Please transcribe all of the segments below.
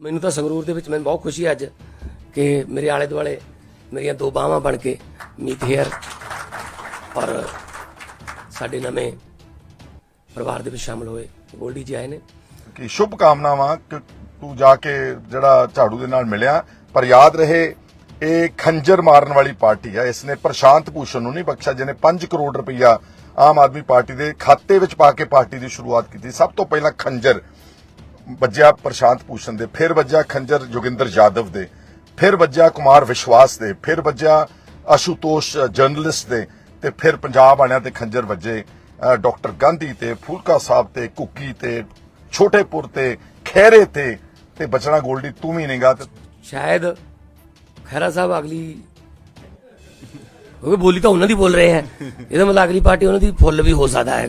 ਮੈਨੂੰ ਤਾਂ ਸੰਗਰੂਰ ਦੇ ਵਿੱਚ ਮੈਨੂੰ ਬਹੁਤ ਖੁਸ਼ੀ ਹੈ ਅੱਜ ਕਿ ਮੇਰੇ ਆਲੇ ਦੁਆਲੇ ਮੇਰੀਆਂ ਦੋ ਬਾਹਾਂ ਬਣ ਕੇ ਮੀਤ ਹੇਅਰ ਔਰ ਸਾਡੇ ਨਵੇਂ ਪਰਿਵਾਰ ਦੇ ਵਿੱਚ ਸ਼ਾਮਲ ਹੋਏ ਗੋਲਡੀ ਜੀ ਆਏ ਨੇ। ਕਿ ਸ਼ੁਭ ਕਾਮਨਾਵਾਂ ਕਿ ਤੂੰ ਜਾ ਕੇ ਜਿਹੜਾ ਝਾੜੂ ਦੇ ਨਾਲ ਮਿਲਿਆ, ਪਰ ਯਾਦ ਰਹੇ ਇਹ ਖੰਜਰ ਮਾਰਨ ਵਾਲੀ ਪਾਰਟੀ ਆ। ਇਸ ਨੇ ਪ੍ਰਸ਼ਾਂਤ ਭੂਸ਼ਣ ਨੂੰ ਨਹੀਂ ਬਖਸ਼ਾ ਜਿਹਨੇ 5 ਕਰੋੜ ਰੁਪਇਆ ਆਮ ਆਦਮੀ ਪਾਰਟੀ ਦੇ ਖਾਤੇ ਵਿੱਚ ਪਾ ਕੇ ਪਾਰਟੀ ਦੀ ਸ਼ੁਰੂਆਤ ਕੀਤੀ। ਸਭ ਤੋਂ ਪਹਿਲਾਂ ਖੰਜਰ। ਵੱਜਿਆ ਪ੍ਰਸ਼ਾਂਤ ਭੂਸ਼ਣ ਦੇ, ਫਿਰ ਵੱਜਿਆ ਖੰਜਰ ਜੋਗਿੰਦਰ ਯਾਦਵ ਦੇ, ਫਿਰ ਵੱਜਿਆ ਕੁਮਾਰ ਵਿਸ਼ਵਾਸ ਦੇ, ਫਿਰ ਵੱਜਿਆ ਆਸ਼ੂਤੋਸ਼ ਜਰਨਲਿਸਟ ਦੇ ਤੇ ਫਿਰ ਪੰਜਾਬ ਵਾਲਿਆਂ ਤੇ ਖੰਜਰ ਵੱਜੇ ਡਾਕਟਰ ਗਾਂਧੀ ਤੇ, ਫੂਲਕਾ ਸਾਹਿਬ ਤੇ, ਕੁੱਕੀ ਤੇ, ਛੋਟੇਪੁਰ ਤੇ ਖੈਰੇ ਤੇ ਤੇ ਬਚਣਾ ਗੋਲਡੀ, ਤੂੰ ਵੀ ਨਹੀਂਗਾ ਤੇ ਸ਼ਾਇਦ ਖੈਰਾ ਸਾਹਿਬ ਅਗਲੀ, ਕਿਉਂਕਿ ਬੋਲੀ ਤਾਂ ਉਹਨਾਂ ਦੀ ਬੋਲ ਰਹੇ ਹੈ। ਇਹਦਾ ਮਤਲਬ ਅਗਲੀ ਪਾਰਟੀ ਉਹਨਾਂ ਦੀ ਫੁੱਲ ਵੀ ਹੋ ਸਕਦਾ ਹੈ।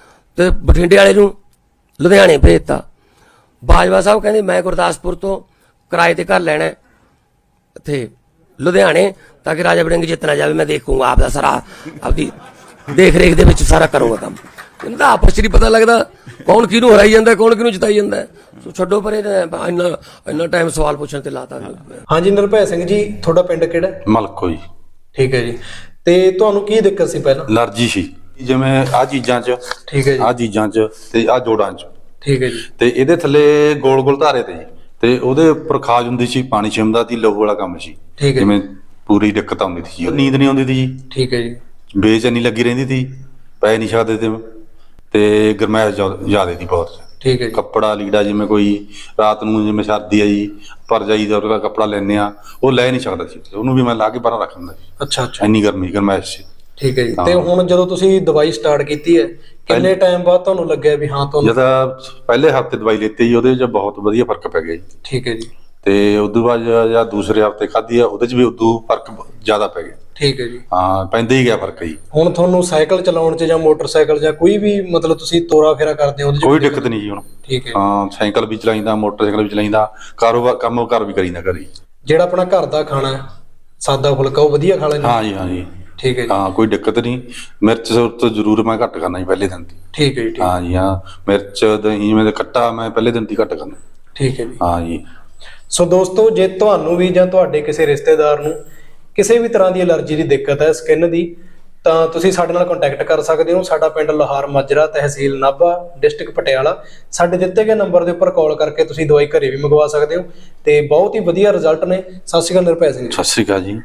ਤੇ ਬਠਿੰਡੇ ਵਾਲੇ ਨੂੰ ਲੁਧਿਆਣੇ ਭੇਜਤਾ। ਬਾਜਵਾ ਸਾਹਿਬ ਕਹਿੰਦੇ ਮੈਂ ਗੁਰਦਾਸਪੁਰ ਤੋਂ ਕਿਰਾਏ ਤੇ ਘਰ ਲੈਣਾ ਇੱਥੇ ਲੁਧਿਆਣੇ ਤਾਂ ਕਿ ਰਾਜਾ ਵੜਿੰਗ ਜਿੱਤਣਾ ਜਾਵੇ ਮੈਂ ਦੇਖੂੰਗਾ ਆਪ ਦਾ ਸਾਰਾ ਆਪਦੀ ਦੇਖ ਰੇਖ ਦੇ ਵਿੱਚ ਸਾਰਾ ਕਰੂੰਗਾ ਕੰਮ। ਇਹਨਾਂ ਦਾ ਆਪਸ 'ਚ ਨਹੀਂ ਪਤਾ ਲੱਗਦਾ ਕੌਣ ਕਿਹਨੂੰ ਹਰਾਈ ਜਾਂਦਾ ਕੌਣ ਕਿਹਨੂੰ ਜਿਤਾਈ ਜਾਂਦਾ। ਸੋ ਛੱਡੋ ਪਰੇ ਇੰਨਾ ਇੰਨਾ ਟਾਈਮ ਸਵਾਲ ਪੁੱਛਣ ਤੇ ਲਾਤਾ। ਹਾਂਜੀ ਨਿਰਭੈ ਸਿੰਘ ਜੀ ਤੁਹਾਡਾ ਪਿੰਡ ਕਿਹੜਾ? ਮਲਕੋ ਜੀ ਠੀਕ ਹੈ ਜੀ। ਤੇ ਤੁਹਾਨੂੰ ਕੀ ਦਿੱਕਤ ਸੀ ਪਹਿਲਾਂ? ਅਲਰਜੀ ਸੀ। ਜਿਵੇਂ ਆ ਚੀਜ਼ਾਂ 'ਚ ਠੀਕ ਹੈ ਜੀ। ਆ ਚੀਜ਼ਾਂ 'ਚ ਤੇ ਆ ਜੋੜਾਂ 'ਚ। ਠੀਕ ਹੈ ਜੀ। ਤੇ ਇਹਦੇ ਥੱਲੇ ਗੋਲ ਗੋਲ ਧਾਰੇ ਤੇ ਜੀ। ਤੇ ਉਹਦੇ ਉੱਪਰ ਖਾਜ ਹੁੰਦੀ ਸੀ ਪਾਣੀ ਛਿਮਦਾ ਸੀ ਲਹੂ ਵਾਲਾ ਕੰਮ ਸੀ। ਠੀਕ ਹੈ। ਜਿਵੇਂ ਪੂਰੀ ਦਿੱਕਤ ਆਉਂਦੀ ਸੀ। ਨੀਂਦ ਨਹੀਂ ਆਉਂਦੀ ਸੀ ਜੀ। ਠੀਕ ਹੈ ਜੀ। ਬੇਚੈਨੀ ਲੱਗੀ ਰਹਿੰਦੀ ਸੀ ਪੈ ਨਹੀਂ ਸਕਦੇ ਤੇ। ਤੇ ਗਰਮੈਸ਼ ਜ਼ਿਆਦਾ ਸੀ ਬਹੁਤ। ਠੀਕ ਹੈ ਜੀ। ਕੱਪੜਾ ਲੀੜਾ ਜਿਵੇਂ ਕੋਈ ਰਾਤ ਨੂੰ ਜਿਵੇਂ ਸਰਦੀ ਆ ਜੀ ਪਰ ਜਾਈਦਾ ਉਹਦਾ ਕੱਪੜਾ ਲੈਨੇ ਆ ਉਹ ਲੈ ਨਹੀਂ ਸਕਦਾ ਸੀ। ਉਹਨੂੰ ਵੀ ਮੈਂ ਲਾ ਕੇ ਬਾਹਰ ਰੱਖ ਦਿੰਦਾ ਸੀ। ਅੱਛਾ ਅੱਛਾ। ਇੰਨੀ ਗਰਮੀ ਗਰਮੈਸ਼ ਸੀ। ਠੀਕ ਹੈ ਜੀ। ਤੇ ਹੁਣ ਜਦੋਂ ਤੁਸੀਂ ਦਵਾਈ ਸਟਾਰਟ ਕੀਤੀ ਹੈ ਕਿੰਨੇ ਟਾਈਮ ਬਾਅਦ ਤੁਹਾਨੂੰ ਲੱਗਿਆ ਵੀ ਹਾਂ ਤੁਹਾਨੂੰ ਜਦ ਪਹਿਲੇ ਹਫ਼ਤੇ ਦਵਾਈ ਲੈਤੀ ਜੀ ਉਹਦੇ 'ਚ ਬਹੁਤ ਵਧੀਆ ਫ਼ਰਕ ਪੈ ਗਿਆ ਜੀ। ਠੀਕ ਹੈ ਜੀ। ਤੇ ਉਦੋਂ ਬਾਅਦ ਜਾਂ- ਦੂਸਰੇ ਹਫ਼ਤੇ ਖਾਧੀ ਆ ਉਹਦੇ 'ਚ ਵੀ ਉਦੋਂ ਫ਼ਰਕ ਜ਼ਿਆਦਾ ਪੈ ਗਿਆ। ਠੀਕ ਹੈ ਜੀ। ਹਾਂ ਪੈਂਦਾ ਹੀ ਗਿਆ ਫ਼ਰਕ ਜੀ। ਹੁਣ ਤੁਹਾਨੂੰ ਸਾਈਕਲ ਚਲਾਉਣ 'ਚ ਜਾਂ ਮੋਟਰਸਾਈਕਲ ਜਾਂ ਕੋਈ ਵੀ ਮਤਲਬ ਤੁਸੀਂ ਤੋਰਾ ਫੇਰਾ ਕਰਦੇ ਹੋ ਉਹਦੇ 'ਚ ਕੋਈ ਦਿੱਕਤ ਨਹੀਂ ਜੀ ਹੁਣ। ਠੀਕ ਹੈ। ਹਾਂ ਸਾਈਕਲ ਵੀ ਚਲਾਈਦਾ ਮੋਟਰਸਾਈਕਲ ਵੀ ਚਲਾਈਦਾ ਕਾਰੋਬਾਰ ਕੰਮ ਘਰ ਵੀ ਕਰੀਦਾ ਘਰੇ। ਜਿਹੜਾ ਆਪਣਾ ਘਰ ਦਾ ਖਾਣਾ ਸਾਦਾ ਫੁਲਕਾ ਉਹ ਵਧੀਆ ਖਾ ਲੈਂਦੇ ਹਾਂ ਜੀ ਹਾਂ ਜੀ। ਠੀਕ ਹੈ ਜੀ। ਹਾਂ ਕੋਈ ਦਿੱਕਤ ਨਹੀਂ। ਮਿਰਚ ਤੋਂ ਜ਼ਰੂਰ ਮੈਂ ਘੱਟ ਕਰਨਾ ਜੀ ਪਹਿਲੇ ਦਿਨ ਦੀ। ਠੀਕ ਹੈ ਜੀ ਠੀਕ- ਹਾਂ ਜੀ ਹਾਂ। ਮਿਰਚ ਦਹੀਂ ਮੈਂ ਕੱਟਾ ਮੈਂ ਪਹਿਲੇ ਦਿਨ ਦੀ ਘੱਟ ਕਰਨਾ ਠੀਕ ਹੈ ਜੀ। ਹਾਂ ਜੀ। ਸੋ ਦੋਸਤੋ ਜੇ ਤੁਹਾਨੂੰ ਵੀ ਜਾਂ ਤੁਹਾਡੇ ਕਿਸੇ ਰਿਸ਼ਤੇਦਾਰ ਨੂੰ ਕਿਸੇ ਵੀ ਤਰ੍ਹਾਂ ਦੀ ਅਲਰਜੀ ਦੀ ਦਿੱਕਤ ਹੈ ਸਕਿਨ ਦੀ ਤਾਂ ਤੁਸੀਂ ਸਾਡੇ ਨਾਲ ਕੰਟੈਕਟ ਕਰ ਸਕਦੇ ਹੋ। ਸਾਡਾ ਪਿੰਡ ਲੋਹਾਰ ਮਾਜਰਾ ਤਹਿਸੀਲ ਨਾਭਾ ਡਿਸਟ੍ਰਿਕਟ ਪਟਿਆਲਾ। ਸਾਡੇ ਦਿੱਤੇ ਗਏ ਨੰਬਰ ਦੇ ਉੱਪਰ ਕਾਲ ਕਰਕੇ ਤੁਸੀਂ ਦਵਾਈ ਘਰੇ ਵੀ ਮੰਗਵਾ ਸਕਦੇ ਹੋ। ਤੇ ਬਹੁਤ ਹੀ ਵਧੀਆ ਰਿਜ਼ਲਟ ਨੇ। ਸਤਿ ਸ਼੍ਰੀ ਅਕਾਲ ਨਿਰਭੈ ਸਿੰਘ ਜੀ। ਸਤਿ ਸ੍ਰੀ ਅਕਾਲ ਜੀ।